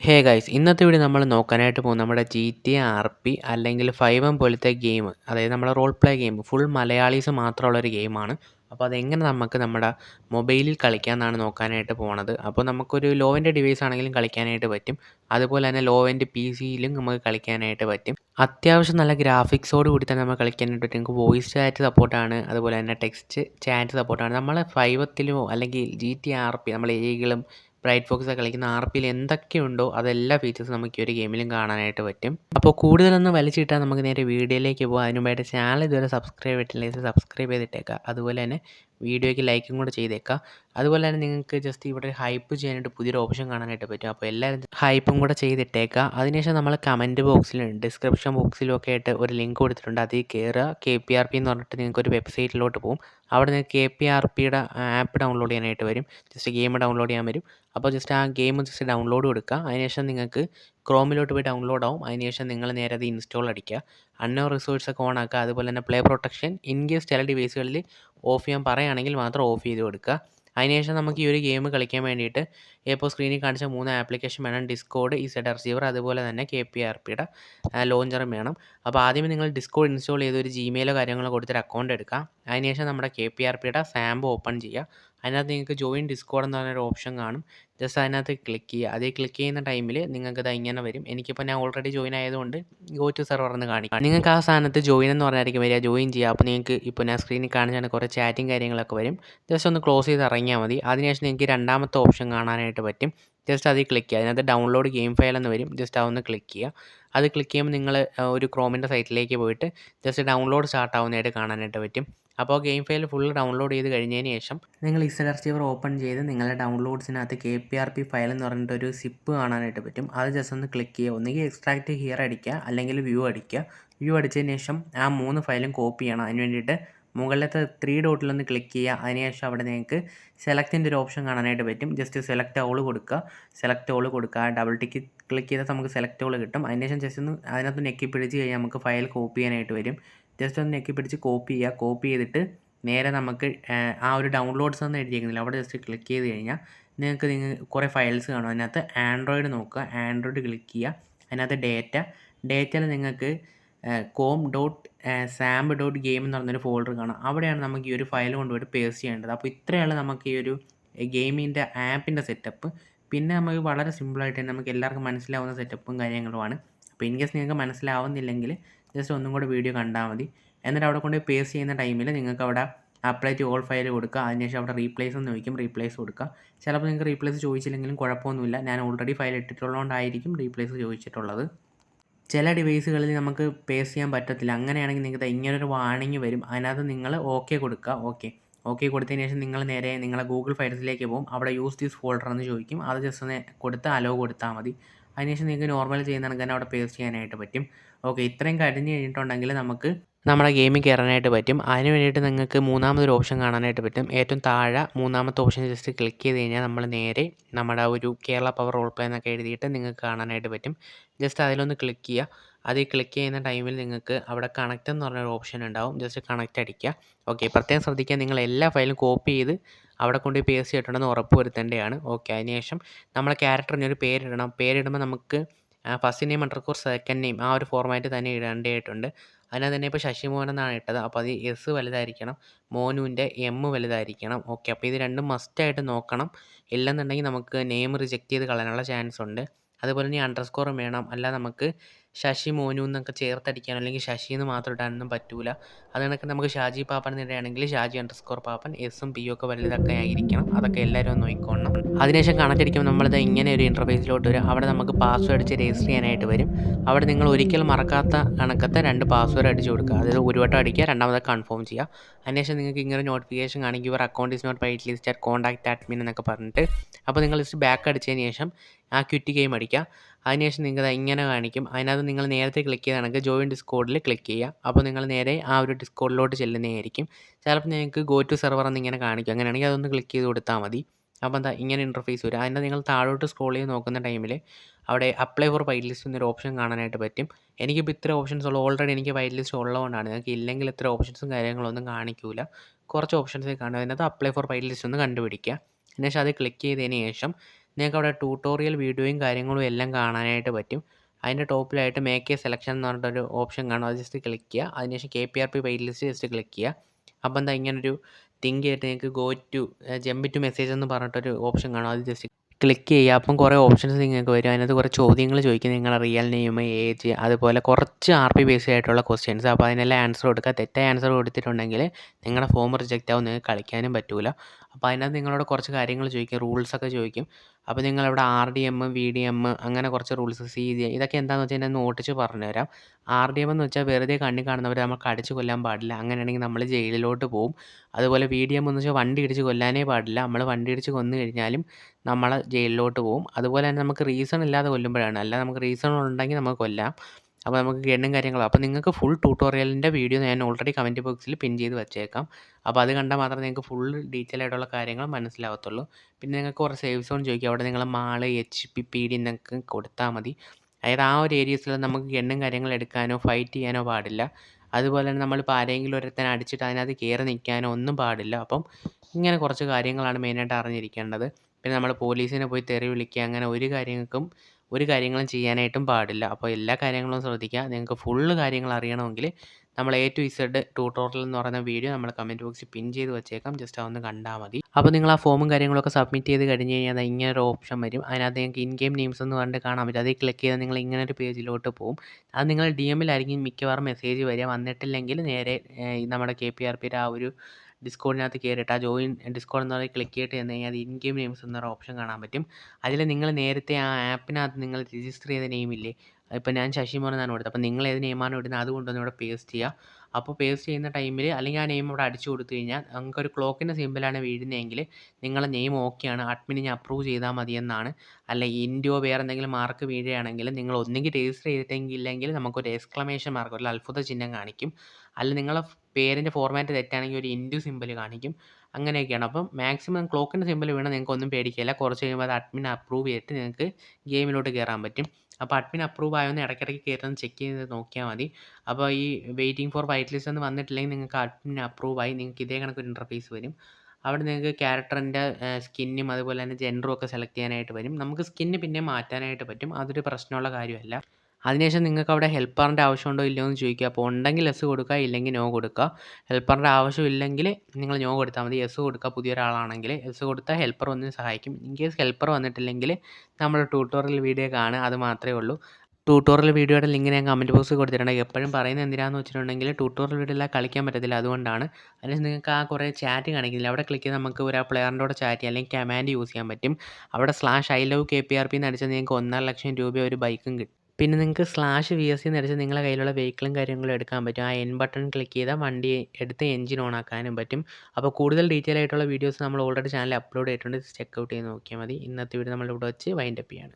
Hey guys ഇന്നത്തെ video നമ്മൾ നോക്കാനായിട്ട് പോകും നമ്മുടെ ജി ടി ആർ പി അല്ലെങ്കിൽ ഫൈവ് എം പോലത്തെ ഗെയിം അതായത് നമ്മുടെ role play game full Malayalis മാത്രമുള്ളൊരു ഗെയിമാണ് അപ്പോൾ അതെങ്ങനെ നമുക്ക് നമ്മുടെ മൊബൈലിൽ കളിക്കാമെന്നാണ് നോക്കാനായിട്ട് പോണത്. അപ്പോൾ നമുക്കൊരു ലോ എൻഡ് ഡിവൈസ് ആണെങ്കിലും കളിക്കാനായിട്ട് പറ്റും. അതുപോലെ തന്നെ ലോ എൻഡ് പി സിയിലും നമുക്ക് കളിക്കാനായിട്ട് പറ്റും. അത്യാവശ്യം നല്ല ഗ്രാഫിക്സോട് കൂടി തന്നെ നമുക്ക് കളിക്കാനായിട്ട് പറ്റും. നമുക്ക് വോയിസ് ചാറ്റ് സപ്പോർട്ടാണ് അതുപോലെ തന്നെ ടെക്സ്റ്റ് ചാറ്റ് സപ്പോർട്ടാണ് നമ്മൾ ഫൈവത്തിലോ അല്ലെങ്കിൽ ജി ടി ആർ പി നമ്മൾ ഏകളും ബ്രൈറ്റ് ഫോക്സ് കളിക്കുന്ന ആർ പിയിൽ എന്തൊക്കെയുണ്ടോ അതെല്ലാ ഫീച്ചേഴ്സും നമുക്ക് ഈ ഒരു ഗെയിമിലും കാണാനായിട്ട് പറ്റും. അപ്പോൾ കൂടുതലൊന്നും വലിച്ചിട്ടാൽ നമുക്ക് നേരെ വീഡിയോയിലേക്ക് പോകാം അതിനുമായിട്ട് ചാനൽ ഇതുവരെ സബ്സ്ക്രൈബ് ചെയ്തിട്ടില്ലെങ്കിൽ സബ്സ്ക്രൈബ് ചെയ്തിട്ടേക്കുക. അതുപോലെ തന്നെ വീഡിയോയ്ക്ക് ലൈക്കും കൂടെ ചെയ്തേക്കുക അതുപോലെ തന്നെ നിങ്ങൾക്ക് ജസ്റ്റ് ഇവിടെ ഹൈപ്പ് ചെയ്യാനായിട്ട് പുതിയൊരു ഓപ്ഷൻ കാണാനായിട്ട് പറ്റും. അപ്പോൾ എല്ലാവരും ഹൈപ്പും കൂടെ ചെയ്തിട്ടേക്കുക അതിനുശേഷം നമ്മൾ കമന്റ് ബോക്സിലും ഡിസ്ക്രിപ്ഷൻ ബോക്സിലും ഒക്കെ ആയിട്ട് ഒരു ലിങ്ക് കൊടുത്തിട്ടുണ്ട്. അതിൽ കയറുക കെ പി ആർ പി എന്ന് പറഞ്ഞിട്ട് നിങ്ങൾക്ക് ഒരു വെബ്സൈറ്റിലോട്ട് പോകും അവിടെ നിങ്ങൾക്ക് കെ പി ആർ പിയുടെ ആപ്പ് ഡൗൺലോഡ് ചെയ്യാനായിട്ട് വരും. ജസ്റ്റ് ഗെയിം ഡൗൺലോഡ് ചെയ്യാൻ വരും. അപ്പോൾ ജസ്റ്റ് ആ ഗെയിം ജസ്റ്റ് ഡൗൺലോഡ് കൊടുക്കുക അതിനുശേഷം നിങ്ങൾക്ക് ക്രോമിലോട്ട് പോയി ഡൗൺലോഡ് ആവും. അതിനുശേഷം നിങ്ങൾ നേരെ അത് ഇൻസ്റ്റാൾ അടിക്കുക. അണ്ണോ റിസോഴ്സ് ഒക്കെ ഓൺ ആക്കുക. അതുപോലെ തന്നെ പ്ലേ പ്രൊട്ടക്ഷൻ ഇൻ കേസ് ചില ഡിവൈസുകളിൽ ഓഫ് ചെയ്യാൻ പറയുകയാണെങ്കിൽ മാത്രം ഓഫ് ചെയ്ത് കൊടുക്കുക. അതിനുശേഷം നമുക്ക് ഈ ഒരു ഗെയിം കളിക്കാൻ വേണ്ടിയിട്ട് ഇപ്പോൾ സ്ക്രീനിൽ കാണിച്ച മൂന്ന് ആപ്ലിക്കേഷൻ വേണം. ഡിസ്കോഡ് ഈ സെഡ് റിസീവർ അതുപോലെ തന്നെ കെ പി ആർ പിയുടെ ലോഞ്ചറും വേണം. അപ്പോൾ ആദ്യമേ നിങ്ങൾ ഡിസ്കോഡ് ഇൻസ്റ്റാൾ ചെയ്ത് ഒരു ജിമെയിലോ കാര്യങ്ങളോ കൊടുത്തൊരു അക്കൗണ്ട് എടുക്കുക. അതിനുശേഷം നമ്മുടെ കെ പി ആർ പിയുടെ സാമ്പ് ഓപ്പൺ ചെയ്യുക. അതിനകത്ത് നിങ്ങൾക്ക് ജോയിൻ ഡിസ്കോഡ് എന്ന് പറഞ്ഞൊരു ഓപ്ഷൻ കാണും. ജസ്റ്റ് അതിനകത്ത് ക്ലിക്ക് ചെയ്യുക. അതേ ക്ലിക്ക് ചെയ്യുന്ന ടൈമിൽ നിങ്ങൾക്ക് ഇത് ഇങ്ങനെ വരും. എനിക്കിപ്പോൾ ഞാൻ ഓൾറെഡി ജോയിൻ ആയതുകൊണ്ട് ഗോ ടു സെർവർ എന്ന് കാണിക്കും. നിങ്ങൾക്ക് ആ സ്ഥാനത്ത് ജോയിൻ എന്ന് പറഞ്ഞായിരിക്കും വരിക. ജോയിൻ ചെയ്യുക. അപ്പോൾ നിങ്ങൾക്ക് ഇപ്പോൾ ഞാൻ സ്ക്രീനിൽ കാണിച്ചാണ് കുറേ ചാറ്റും കാര്യങ്ങളൊക്കെ വരും. ജസ്റ്റ് ഒന്ന് ക്ലോസ് ചെയ്ത് ഇറങ്ങിയാൽ മതി. അതിനുശേഷം നിങ്ങൾക്ക് രണ്ടാമത്തെ ഓപ്ഷൻ കാണാനായിട്ട് പറ്റും. ജസ്റ്റ് അതിൽ ക്ലിക്ക് ചെയ്യുക. അതിനകത്ത് ഡൗൺലോഡ് ഗെയിം ഫയൽ എന്ന് വരും. ജസ്റ്റ് അതൊന്ന് ക്ലിക്ക് ചെയ്യുക. അത് ക്ലിക്ക് ചെയ്യുമ്പോൾ നിങ്ങൾ ഒരു ക്രോമിന്റെ സൈറ്റിലേക്ക് പോയിട്ട് ജസ്റ്റ് ഡൗൺലോഡ് സ്റ്റാർട്ട് ആവുന്നതായിട്ട് കാണാനായിട്ട് പറ്റും. അപ്പോൾ ഗെയിം ഫയൽ ഫുൾ ഡൗൺലോഡ് ചെയ്ത് കഴിഞ്ഞതിന് ശേഷം നിങ്ങൾ ഇസഡ് റിസീവർ ഓപ്പൺ ചെയ്ത് നിങ്ങളുടെ ഡൗൺലോഡ്സിനകത്ത് K P R P file എന്ന് പറഞ്ഞിട്ട് ഒരു സിപ്പ് കാണാനായിട്ട് പറ്റും. അത് ജസ്റ്റ് ഒന്ന് ക്ലിക്ക് ചെയ്യുക. ഒന്നുകിൽ എക്സ്ട്രാക്ട് ഹിയർ അടിക്കുക അല്ലെങ്കിൽ വ്യൂ അടിക്കുക. വ്യൂ അടിച്ചതിന് ശേഷം ആ മൂന്ന് ഫയലും കോപ്പി ചെയ്യണം. അതിന് വേണ്ടിയിട്ട് മുകളിലത്തെ ത്രീ ഡോട്ടിലൊന്ന് ക്ലിക്ക് ചെയ്യുക. അതിനുശേഷം അവിടെ നിങ്ങൾക്ക് സെലക്റ്റിന്റെ ഒരു ഓപ്ഷൻ കാണാനായിട്ട് പറ്റും. ജസ്റ്റ് സെലക്ട് ഓൾ കൊടുക്കുക. സെലക്ട് ഓൾ കൊടുക്കുക. ഡബിൾ ടിക്ക് ക്ലിക്ക് ചെയ്താൽ നമുക്ക് സെലക്ട് ഓൾ കിട്ടും. അതിനുശേഷം ജസ്റ്റ് ഒന്ന് അതിനകത്ത് നെക്കി പിടിച്ച് കഴിഞ്ഞാൽ നമുക്ക് ഫയൽ കോപ്പി ചെയ്യാനായിട്ട് വരും. ജസ്റ്റ് ഒന്ന് ഞെക്കി പിടിച്ച് കോപ്പി ചെയ്യുക. കോപ്പി ചെയ്തിട്ട് നേരെ നമുക്ക് ആ ഒരു ഡൗൺലോഡ്സ് ഒന്നും എഴുതിയിരിക്കുന്നില്ല അവിടെ ജസ്റ്റ് ക്ലിക്ക് ചെയ്ത് കഴിഞ്ഞാൽ നിങ്ങൾക്ക് നിങ്ങൾ കുറേ ഫയൽസ് കാണും. അതിനകത്ത് ആൻഡ്രോയിഡ് നോക്കുക. ആൻഡ്രോയിഡ് ക്ലിക്ക് ചെയ്യുക. അതിനകത്ത് ഡേറ്റ ഡേറ്റയിൽ നിങ്ങൾക്ക് com dot samp dot game എന്ന് പറഞ്ഞൊരു ഫോൾഡർ കാണാം. അവിടെയാണ് നമുക്ക് ഈ ഒരു ഫയൽ കൊണ്ടുപോയിട്ട് പേസ്റ്റ് ചെയ്യേണ്ടത്. അപ്പോൾ ഇത്രയാണ് നമുക്ക് ഈ ഒരു ഗെയിമിന്റെ ആപ്പിന്റെ സെറ്റപ്പ് പിന്നെ നമുക്ക് വളരെ സിമ്പിളായിട്ട് തന്നെ നമുക്ക് എല്ലാവർക്കും മനസ്സിലാവുന്ന സെറ്റപ്പും കാര്യങ്ങളുമാണ്. അപ്പോൾ ഇൻ കേസ് നിങ്ങൾക്ക് മനസ്സിലാവുന്നില്ലെങ്കിൽ ജസ്റ്റ് ഒന്നും കൂടെ വീഡിയോ കണ്ടാൽ മതി. എന്നിട്ട് അവിടെ കൊണ്ട് പേസ്റ്റ് ചെയ്യുന്ന ടൈമിൽ നിങ്ങൾക്ക് അവിടെ അപ്ലൈ ടു ഓൾ ഫയൽ കൊടുക്കുക അതിനുശേഷം അവിടെ റീപ്ലേസ് എന്ന് ചോദിക്കും റീപ്ലേസ് കൊടുക്കുക ചിലപ്പോൾ നിങ്ങൾക്ക് റീപ്ലേസ് ചോദിച്ചില്ലെങ്കിലും കുഴപ്പമൊന്നുമില്ല. ഞാൻ ഓൾറെഡി ഫയൽ ഇട്ടിട്ടുള്ളതുകൊണ്ടായിരിക്കും റീപ്ലേസ് ചോദിച്ചിട്ടുള്ളത്. ചില ഡിവൈസുകളിൽ നമുക്ക് പേസ്റ്റ് ചെയ്യാൻ പറ്റത്തില്ല. അങ്ങനെയാണെങ്കിൽ നിങ്ങൾക്ക് ഇങ്ങനൊരു വാണിംഗ് വരും. അതിനകത്ത് നിങ്ങൾ ഓക്കെ കൊടുക്കുക ഓക്കെ ഓക്കെ കൊടുത്തതിന് ശേഷം നിങ്ങൾ നേരെ നിങ്ങളെ ഗൂഗിൾ ഫയൽസിലേക്ക് പോകും. അവിടെ യൂസ് ദിസ് ഫോൾഡർ എന്ന് ചോദിക്കും. അത് ജസ്റ്റ് ഒന്ന് കൊടുത്ത് അലോ കൊടുത്താൽ മതി. അതിനുശേഷം നിങ്ങൾക്ക് നോർമൽ ചെയ്യുന്ന തന്നെ അവിടെ പേസ്റ്റ് ചെയ്യാനായിട്ട് പറ്റും. ഓക്കെ ഇത്രയും കഴിഞ്ഞ് കഴിഞ്ഞിട്ടുണ്ടെങ്കിൽ നമുക്ക് നമ്മുടെ ഗെയിമിൽ കയറാനായിട്ട് പറ്റും. അതിന് വേണ്ടിയിട്ട് നിങ്ങൾക്ക് മൂന്നാമതൊരു ഓപ്ഷൻ കാണാനായിട്ട് പറ്റും. ഏറ്റവും താഴെ മൂന്നാമത്തെ ഓപ്ഷൻ ജസ്റ്റ് ക്ലിക്ക് ചെയ്ത് കഴിഞ്ഞാൽ നമ്മൾ നേരെ നമ്മുടെ ഒരു കേരള പവർ റോൾ പ്ലേ എന്നൊക്കെ എഴുതിയിട്ട് നിങ്ങൾക്ക് കാണാനായിട്ട് പറ്റും. ജസ്റ്റ് അതിലൊന്ന് ക്ലിക്ക് ചെയ്യുക. അതിൽ ക്ലിക്ക് ചെയ്യുന്ന ടൈമിൽ നിങ്ങൾക്ക് അവിടെ കണക്റ്റ് എന്ന് പറഞ്ഞൊരു ഓപ്ഷൻ ഉണ്ടാവും. ജസ്റ്റ് കണക്റ്റ് അടിക്കുക. ഓക്കെ പ്രത്യേകം ശ്രദ്ധിക്കുക. നിങ്ങൾ എല്ലാ ഫയലും കോപ്പി ചെയ്ത് അവിടെ കൊണ്ട് പേസ്റ്റ് ചെയ്തിട്ടുണ്ടെന്ന് ഉറപ്പ് വരുത്തേണ്ടതാണ്. ഓക്കെ അതിനുശേഷം നമ്മളെ ക്യാരക്ടറിന് ഒരു പേരിടണം. പേരിടുമ്പോൾ നമുക്ക് first name underscore second name ആ ഒരു ഫോർമാറ്റ് തന്നെ ഇടേണ്ടതായിട്ടുണ്ട്. അതിനകത്ത് തന്നെ ഇപ്പോൾ ശശിമോഹൻ എന്നാണ് ഇട്ടത്. അപ്പോൾ അത് എസ് വലുതായിരിക്കണം. മോനുവിന്റെ എം വലുതായിരിക്കണം. ഓക്കെ അപ്പോൾ ഇത് രണ്ടും മസ്റ്റായിട്ട് നോക്കണം. ഇല്ലെന്നുണ്ടെങ്കിൽ നമുക്ക് നെയിം റിജക്റ്റ് ചെയ്ത് കളയാനുള്ള ചാൻസ് ഉണ്ട്. അതുപോലെ തന്നെ അണ്ടർസ്കോറും വേണം. അല്ല നമുക്ക് ശശി മോനു എന്നൊക്കെ ചേർത്തടിക്കാനോ അല്ലെങ്കിൽ ശശി എന്ന് മാത്രം ഇടാനൊന്നും പറ്റൂല. അത് കണക്ക് നമുക്ക് ഷാജി പാപ്പൻ എന്നിടുകയാണെങ്കിൽ ഷാജി അണ്ടർസ്കോർ പാപ്പൻ എസും പി ഒക്കെ വലുതൊക്കെ ആയിരിക്കണം. അതൊക്കെ എല്ലാവരും ഒന്ന് നോക്കിക്കോണം. അതിനുശേഷം കണക്ട് അടിക്കുമ്പോൾ നമ്മളിത് ഇങ്ങനെ ഒരു ഇന്റർഫേസിലോട്ട് വരും. അവിടെ നമുക്ക് പാസ്വേഡ് അടിച്ച് രജിസ്റ്റർ ചെയ്യാനായിട്ട് വരും. അവിടെ നിങ്ങൾ ഒരിക്കൽ മറക്കാത്ത കണക്കത്തെ രണ്ട് പാസ്വേഡ് അടിച്ച് കൊടുക്കുക. അതായത് ഒരു വട്ടം അടിക്കുക രണ്ടാമത് കൺഫേം ചെയ്യുക. അതിനുശേഷം നിങ്ങൾക്ക് ഇങ്ങനെ നോട്ടിഫിക്കേഷൻ കാണിക്കും your account is not white list at contact admin എന്നൊക്കെ പറഞ്ഞിട്ട്. അപ്പോൾ നിങ്ങൾ ജസ്റ്റ് ബാക്ക് അടിച്ചതിന് ശേഷം ആ ക്വിറ്റ് ഗെയിം അടിക്കുക അതിനുശേഷം നിങ്ങൾക്ക് ഇങ്ങനെ കാണിക്കും. അതിനകത്ത് നിങ്ങൾ നേരത്തെ ക്ലിക്ക് ചെയ്താണെങ്കിൽ ജോയിൻ ഡിസ്കോഡിൽ ക്ലിക്ക് ചെയ്യുക അപ്പോൾ നിങ്ങൾ നേരെ ആ ഒരു ഡിസ്കോഡിലോട്ട് ചെല്ലുന്നതായിരിക്കും. ചിലപ്പോൾ നിങ്ങൾക്ക് ഗോ ടു സെർവർ എന്ന് ഇങ്ങനെ കാണിക്കും. അങ്ങനെയാണെങ്കിൽ അതൊന്ന് ക്ലിക്ക് ചെയ്ത് കൊടുത്താൽ മതി. അപ്പോൾ എന്താ ഇങ്ങനെ ഇന്റർഫേസ് വരും. അതിന്റെ നിങ്ങൾ താഴോട്ട് സ്ക്രോൾ ചെയ്ത് നോക്കുന്ന ടൈമിൽ അവിടെ അപ്ലൈ ഫോർ വൈറ്റ് ലിസ്റ്റ് എന്നൊരു ഓപ്ഷൻ കാണാനായിട്ട് പറ്റും. എനിക്കിപ്പോൾ ഇത്ര ഓപ്ഷൻസ് ഉള്ളൂ. ഓൾറെഡി എനിക്ക് വൈറ്റ് ലിസ്റ്റ് ഉള്ളതുകൊണ്ടാണ്. നിങ്ങൾക്ക് ഇല്ലെങ്കിൽ ഇത്ര ഓപ്ഷൻസും കാര്യങ്ങളൊന്നും കാണിക്കില്ല കുറച്ച് ഓപ്ഷൻസ് കാണും. അതിനകത്ത് അപ്ലൈ ഫോർ വൈറ്റ് ലിസ്റ്റ് ഒന്ന് കണ്ടുപിടിക്കുക. എന്നുവെച്ചാൽ അത് ക്ലിക്ക് ചെയ്തതിന് ശേഷം നിങ്ങൾക്ക് അവിടെ ട്യൂട്ടോറിയൽ വീഡിയോയും കാര്യങ്ങളും എല്ലാം കാണാനായിട്ട് പറ്റും. അതിന്റെ ടോപ്പിലായിട്ട് മേക്ക് എ സെലക്ഷൻ എന്ന് പറഞ്ഞിട്ടൊരു ഓപ്ഷൻ കാണും. അത് ജസ്റ്റ് ക്ലിക്ക് ചെയ്യുക. അതിനുശേഷം K P R P wait list just click ചെയ്യുക. അപ്പോൾ എന്താ ഇങ്ങനൊരു തിങ്ക് ചെയ്തിട്ട് നിങ്ങൾക്ക് go to jump to message എന്ന് പറഞ്ഞിട്ടൊരു ഓപ്ഷൻ കാണും. അത് ജസ്റ്റ് ക്ലിക്ക് ചെയ്യുക. അപ്പം കുറേ ഓപ്ഷൻസ് നിങ്ങൾക്ക് വരും. അതിനകത്ത് കുറേ ചോദ്യങ്ങൾ ചോദിക്കും. നിങ്ങളുടെ റിയൽ നെയിം ഏജ് അതുപോലെ കുറച്ച് ആർ പി ബേസ്ഡ് ആയിട്ടുള്ള ക്വസ്റ്റ്യൻസ് അപ്പോൾ അതിനെല്ലാം ആൻസർ കൊടുക്കുക. തെറ്റായ ആൻസർ കൊടുത്തിട്ടുണ്ടെങ്കിൽ നിങ്ങളുടെ ഫോം റിജക്റ്റ് ആവും. നിങ്ങൾക്ക് കളിക്കാനും പറ്റില്ല അപ്പോൾ അതിനകത്ത് നിങ്ങളോട് കുറച്ച് കാര്യങ്ങൾ ചോദിക്കും. റൂൾസൊക്കെ ചോദിക്കും. അപ്പോൾ നിങ്ങളിവിടെ R D M V D M അങ്ങനെ കുറച്ച് റൂൾസ് സി ഡി ഇതൊക്കെ എന്താണെന്ന് വെച്ചാൽ ഞാൻ നോട്ടിച്ച് പറഞ്ഞുതരാം. ആർ ഡി എം എന്ന് വെച്ചാൽ വെറുതെ കണ്ണി കാണുന്നവരെ നമുക്ക് അടിച്ച് കൊല്ലാൻ പാടില്ല. അങ്ങനെയാണെങ്കിൽ നമ്മൾ ജയിലിലോട്ട് പോകും അതുപോലെ വി ഡി എം എന്ന് വെച്ചാൽ വണ്ടി ഇടിച്ച് കൊല്ലാനേ പാടില്ല. നമ്മൾ വണ്ടി ഇടിച്ച് കൊന്നു കഴിഞ്ഞാലും നമ്മൾ ജയിലിലോട്ട് പോകും അതുപോലെ തന്നെ നമുക്ക് റീസൺ ഇല്ലാതെ കൊല്ലുമ്പോഴാണ്. അല്ല നമുക്ക് റീസൺ ഉണ്ടെങ്കിൽ നമുക്ക് കൊല്ലാം. അപ്പോൾ നമുക്ക് ഗണ്ണും കാര്യങ്ങളും അപ്പോൾ നിങ്ങൾക്ക് ഫുൾ ട്യൂട്ടോറിയലിന്റെ വീഡിയോ ഞാൻ ഓൾറെഡി കമന്റ് ബോക്സിൽ പിൻ ചെയ്ത് വെച്ചേക്കാം. അപ്പോൾ അത് കണ്ടാൽ മാത്രമേ നിങ്ങൾക്ക് ഫുൾ ഡീറ്റെയിൽ ആയിട്ടുള്ള കാര്യങ്ങൾ മനസ്സിലാവത്തുള്ളൂ. പിന്നെ നിങ്ങൾക്ക് കുറച്ച് സേവ് സോൺ ചോദിക്കും. അവിടെ നിങ്ങൾ mall H P P D എന്നൊക്കെ കൊടുത്താൽ മതി. അതായത് ആ ഒരു ഏരിയസിൽ നമുക്ക് ഗണ്ണും കാര്യങ്ങൾ എടുക്കാനോ ഫൈറ്റ് ചെയ്യാനോ പാടില്ല. അതുപോലെ തന്നെ നമ്മളിപ്പോൾ ആരെങ്കിലും ഒരുത്തനെ അടിച്ചിട്ട് അതിനകത്ത് കയറി നിൽക്കാനോ ഒന്നും പാടില്ല. അപ്പം ഇങ്ങനെ കുറച്ച് കാര്യങ്ങളാണ് മെയിനായിട്ട് അറിഞ്ഞിരിക്കേണ്ടത്. പിന്നെ നമ്മൾ പോലീസിനെ പോയി തെറി വിളിക്കുക അങ്ങനെ ഒരു കാര്യങ്ങൾക്കും ഒരു കാര്യങ്ങളും ചെയ്യാനായിട്ടും പാടില്ല. അപ്പോൾ എല്ലാ കാര്യങ്ങളും ശ്രദ്ധിക്കുക. നിങ്ങൾക്ക് ഫുള്ള് കാര്യങ്ങൾ അറിയണമെങ്കിൽ നമ്മൾ എ ടു ഇസഡ് ട്യൂട്ടോറിയൽ എന്ന് പറയുന്ന വീഡിയോ നമ്മൾ കമന്റ് ബോക്സിൽ പിൻ ചെയ്ത് വെച്ചേക്കാം. ജസ്റ്റ് അതൊന്ന് കണ്ടാൽ മതി. അപ്പോൾ നിങ്ങൾ ആ ഫോമും കാര്യങ്ങളൊക്കെ സബ്മിറ്റ് ചെയ്ത് കഴിഞ്ഞ് കഴിഞ്ഞാൽ ഇങ്ങനെ ഒരു ഓപ്ഷൻ വരും. അതിനകത്ത് നിങ്ങൾക്ക് ഇൻ ഗെയിം നെയിംസ് എന്ന് പറഞ്ഞിട്ട് കാണാൻ പറ്റും. അതിൽ ക്ലിക്ക് ചെയ്താൽ നിങ്ങൾ ഇങ്ങനെ ഒരു പേജിലോട്ട് പോകും അത് നിങ്ങൾ ഡി എമ്മിലായിരിക്കും മിക്കവാറും മെസ്സേജ് വരിക. വന്നിട്ടില്ലെങ്കിൽ നേരെ നമ്മുടെ കെ പി ആർ പിയുടെ ആ ഒരു ഡിസ്കോഡിനകത്ത് കയറിയിട്ട് ആ ജോയിൻ ഡിസ്കോഡ് എന്ന് പറയുന്നത് ക്ലിക്ക് ചെയ്തിട്ട് ചെന്ന് കഴിഞ്ഞാൽ ഇൻ ഗെയിം നെയിംസ് എന്നൊരു ഓപ്ഷൻ കാണാൻ പറ്റും. അതിൽ നിങ്ങൾ നേരത്തെ ആ ആപ്പിനകത്ത് നിങ്ങൾ രജിസ്റ്റർ ചെയ്ത നെയിമില്ലേ ഇപ്പോൾ ഞാൻ ശശി എന്ന് എന്നാണ് കൊടുത്തത്. അപ്പോൾ നിങ്ങൾ ഏത് നെയിമാണ് ഇടുന്നത് അത് കൊണ്ടുവന്ന് ഇവിടെ പേസ്റ്റ് ചെയ്യുക. അപ്പോൾ പേസ്റ്റ് ചെയ്യുന്ന ടൈമിൽ അല്ലെങ്കിൽ ആ നെയിം അവിടെ അടിച്ചു കൊടുത്തു കഴിഞ്ഞാൽ നമുക്കൊരു ക്ലോക്കിന്റെ സിമ്പിളാണ് വീഴുന്നതെങ്കിൽ നിങ്ങളുടെ നെയിം ഓക്കെയാണ് ഞാൻ അപ്രൂവ് ചെയ്താൽ മതിയെന്നാണ് അല്ല ഇൻഡോ വേറെ എന്തെങ്കിലും മാർക്ക് വീഴുകയാണെങ്കിൽ നിങ്ങൾ ഒന്നെങ്കിൽ രജിസ്റ്റർ ചെയ്തിട്ടെങ്കിൽ നമുക്കൊരു എക്സ്ക്ലമേഷൻ മാർക്ക് ഒരു അത്ഭുത ചിഹ്നം കാണിക്കും. അല്ല നിങ്ങളെ പേരിന്റെ ഫോർമാറ്റ് തെറ്റാണെങ്കിൽ ഒരു ഇൻഡു സിമ്പിൾ കാണിക്കും. അങ്ങനെയൊക്കെയാണ്. അപ്പം മാക്സിമം ക്ലോക്കിന്റെ സിമ്പിൾ വീണാൽ നിങ്ങൾക്ക് ഒന്നും പേടിക്കില്ല കുറച്ച് കഴിയുമ്പോൾ അത് അഡ്മിൻ അപ്രൂവ് ചെയ്തിട്ട് നിങ്ങൾക്ക് ഗെയിമിലോട്ട് കയറാൻ പറ്റും. അപ്പോൾ അഡ്മിൻ അപ്രൂവ് ആയോന്ന് ഇടയ്ക്കിടയ്ക്ക് കയറുന്ന ചെക്ക് ചെയ്ത് നോക്കിയാൽ മതി. അപ്പോൾ ഈ വെയിറ്റിംഗ് ഫോർ വൈറ്റ് ലിസ്റ്റ് എന്ന് വന്നിട്ടില്ലെങ്കിൽ നിങ്ങൾക്ക് അഡ്മിൻ അപ്രൂവ് ആയി നിങ്ങൾക്ക് ഇതേ കണക്ക് ഒരു ഇന്റർഫേസ് വരും. അവിടെ നിങ്ങൾക്ക് ക്യാരക്ടറിന്റെ സ്കിന്നും അതുപോലെ തന്നെ ജെൻഡറും ഒക്കെ സെലക്ട് ചെയ്യാനായിട്ട് വരും. നമുക്ക് സ്കിന്ന് പിന്നെ മാറ്റാനായിട്ട് പറ്റും. അതൊരു പ്രശ്നമുള്ള കാര്യമല്ല. അതിനുശേഷം നിങ്ങൾക്ക് അവിടെ ഹെൽപ്പറിന്റെ ആവശ്യമുണ്ടോ ഇല്ലയോ എന്ന് ചോദിക്കുക. അപ്പോൾ ഉണ്ടെങ്കിൽ എസ് കൊടുക്കുക ഇല്ലെങ്കിൽ നോ കൊടുക്കുക. ഹെൽപ്പറിന്റെ ആവശ്യമില്ലെങ്കിൽ നിങ്ങൾ നോ കൊടുത്താൽ മതി. എസ് കൊടുക്കുക പുതിയൊരാളാണെങ്കിൽ എസ് കൊടുത്താൽ ഹെൽപ്പർ വന്ന് സഹായിക്കും. ഇൻ കേസ് ഹെൽപ്പർ വന്നിട്ടില്ലെങ്കിൽ നമ്മൾ ട്യൂട്ടോറിയൽ വീഡിയോ കാണുക അത് മാത്രമേ ഉള്ളൂ. ട്യൂട്ടോറിയൽ വീഡിയോയുടെ ലിങ്ക് ഞാൻ കമന്റ് ബോക്സിൽ കൊടുത്തിട്ടുണ്ട്. എപ്പോഴും പറയുന്നത് എന്തിനാന്ന് വെച്ചിട്ടുണ്ടെങ്കിൽ ട്യൂട്ടോറിയൽ വീഡിയോ കളിക്കാൻ പറ്റത്തില്ല അതുകൊണ്ടാണ്. അതിന് നിങ്ങൾക്ക് ആ കുറേ ചാറ്റ് കാണിക്കുന്നില്ല. അവിടെ ക്ലിക്ക് ചെയ്ത് നമുക്ക് ഒരു പ്ലെയറിന്റെ കൂടെ ചാറ്റ് അല്ലെങ്കിൽ കമാൻഡ് യൂസ് ചെയ്യാൻ പറ്റും. അവിടെ slash I love K P R P എന്ന് അടിച്ചാൽ നിങ്ങൾക്ക് ഒന്നര ലക്ഷം രൂപ ഒരു ബൈക്കും കിട്ടും. പിന്നെ നിങ്ങൾക്ക് സ്ലാഷ് വി എസ് എന്ന് അടിച്ചാൽ നിങ്ങളുടെ കയ്യിലുള്ള വെഹിക്കിളും കാര്യങ്ങളും എടുക്കാൻ പറ്റും. ആ എൻ ബട്ടൺ ക്ലിക്ക് ചെയ്താൽ വണ്ടി എടുത്ത് എഞ്ചിൻ ഓൺ ആക്കാനും പറ്റും. അപ്പോൾ കൂടുതൽ ഡീറ്റെയിൽ ആയിട്ടുള്ള വീഡിയോസ് നമ്മൾ ഓൾറെഡി ചാനലിൽ അപ്ലോഡ് ചെയ്തിട്ടുണ്ട്. ചെക്ക് ഔട്ട് ചെയ്ത് നോക്കിയാൽ മതി. ഇന്നത്തെ വീഡിയോ നമ്മളിവിടെ വെച്ച് വൈൻഡപ്പ് ചെയ്യാണ്.